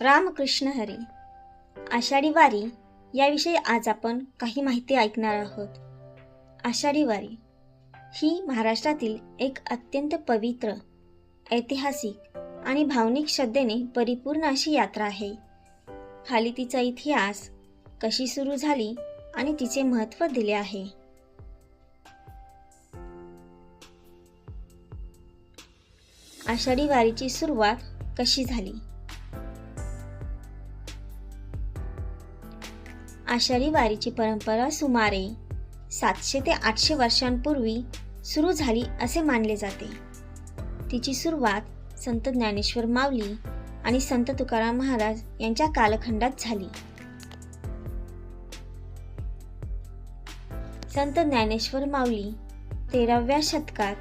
रामकृष्ण हरी आषाढी वारी याविषयी आज आपण काही माहिती ऐकणार आहोत. आषाढी वारी ही महाराष्ट्रातील एक अत्यंत पवित्र ऐतिहासिक आणि भावनिक श्रद्धेने परिपूर्ण अशी यात्रा आहे. खाली तिचा इतिहास कशी सुरू झाली आणि तिचे महत्त्व दिले आहे. आषाढी वारीची सुरुवात कशी झाली? आषाढी वारीची परंपरा सुमारे सातशे ते आठशे वर्षांपूर्वी सुरू झाली असे मानले जाते. तिची सुरुवात संत ज्ञानेश्वर माऊली आणि संत तुकाराम महाराज यांच्या कालखंडात झाली. संत ज्ञानेश्वर माऊली तेराव्या शतकात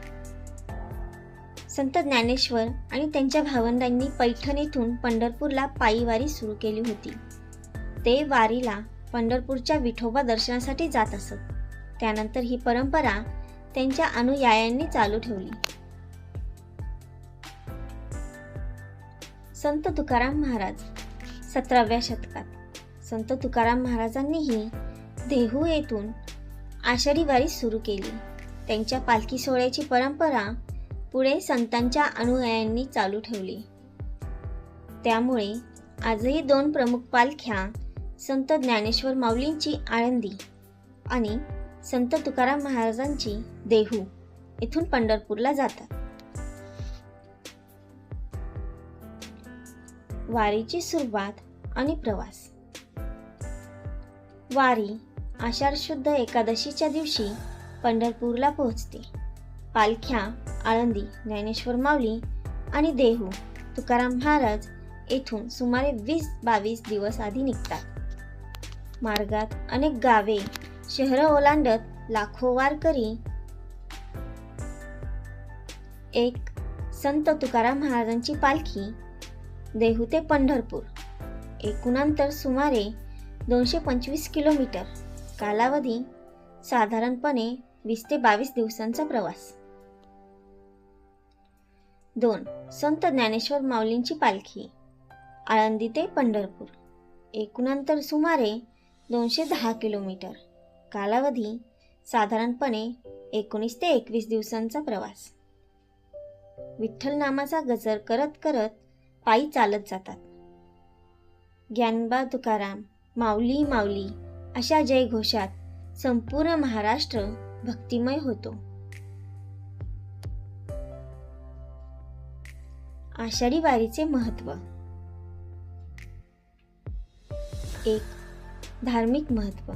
संत ज्ञानेश्वर आणि त्यांच्या भावंडांनी पैठण येथून पंढरपूरला पायी वारी सुरू केली होती. ते वारीला पंढरपूरच्या विठोबा दर्शनासाठी जात असत. त्यानंतर ही परंपरा त्यांच्या अनुयायांनी चालू ठेवली. संत तुकाराम महाराज सतराव्या शतकात. संत तुकाराम महाराजांनीही देहू येथून आषाढी वारी सुरू केली. त्यांच्या पालखी सोहळ्याची परंपरा पुढे संतांच्या अनुयायांनी चालू ठेवली. त्यामुळे आजही दोन प्रमुख पालख्या संत ज्ञानेश्वर माऊलींची आळंदी आणि संत तुकाराम महाराजांची देहू इथून पंढरपूरला जातात. वारीची सुरुवात आणि प्रवास. वारी आषाढ शुद्ध एकादशीच्या दिवशी पंढरपूरला पोहोचते. पालख्या आळंदी ज्ञानेश्वर माऊली आणि देहू तुकाराम महाराज येथून सुमारे वीस बावीस दिवस आधी निघतात. मार्गात अनेक गावे शहरं ओलांडत लाखो वारकरी एक संत तुकाराम महाराजांची पालखी देहू ते पंढरपूर. एकूण अंतर सुमारे दोनशे पंचवीस किलोमीटर कालावधी साधारणपणे वीस ते बावीस दिवसांचा प्रवास. दोन संत ज्ञानेश्वर माऊलींची पालखी आळंदी ते पंढरपूर. एकूण अंतर सुमारे दोनशे दहा किलोमीटर. कालावधी साधारणपणे एकोणीस ते एकवीस दिवसांचा प्रवास. विठ्ठल नामाचा गजर करत करत पायी चालत जातात. ज्ञानबा तुकाराम माऊली माऊली अशा जयघोषात संपूर्ण महाराष्ट्र भक्तिमय होतो. आषाढी वारीचे महत्त्व. एक धार्मिक महत्त्व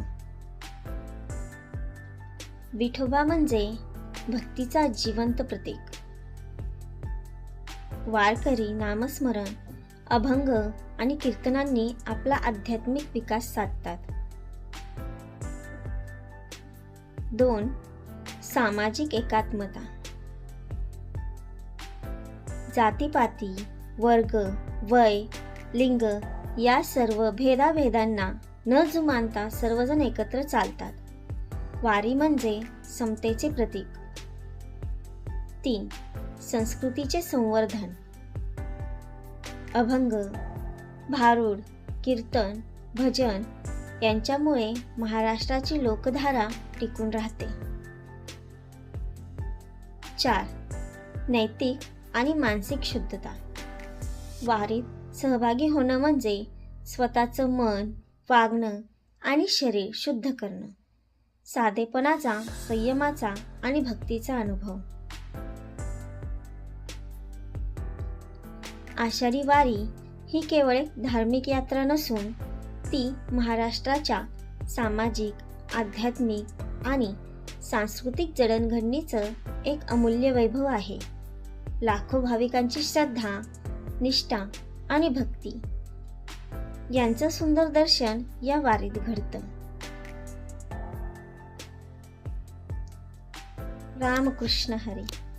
विठोबा म्हणजे भक्तीचा जिवंत प्रतीक. वारकरी नामस्मरण अभंग आणि कीर्तनांनी आपला आध्यात्मिक विकास साधतात. दोन सामाजिक एकात्मता. जातीपाती वर्ग वय लिंग या सर्व भेदाभेदांना न जुमानता सर्वजण एकत्र चालतात. वारी म्हणजे समतेचे प्रतीक. तीन संस्कृतीचे संवर्धन. अभंग भारूड कीर्तन भजन यांच्यामुळे महाराष्ट्राची लोकधारा टिकून राहते. चार नैतिक आणि मानसिक शुद्धता. वारीत सहभागी होणं म्हणजे स्वतःचं मन वागणं आणि शरीर शुद्ध करणं. साधेपणाचा संयमाचा आणि भक्तीचा अनुभव. आषाढी वारी ही केवळ एक धार्मिक यात्रा नसून ती महाराष्ट्राच्या सामाजिक आध्यात्मिक आणि सांस्कृतिक जडणघडणीचं एक अमूल्य वैभव आहे. लाखो भाविकांची श्रद्धा निष्ठा आणि भक्ती यांचं सुंदर दर्शन या वारीत घडतं. रामकृष्ण हरी.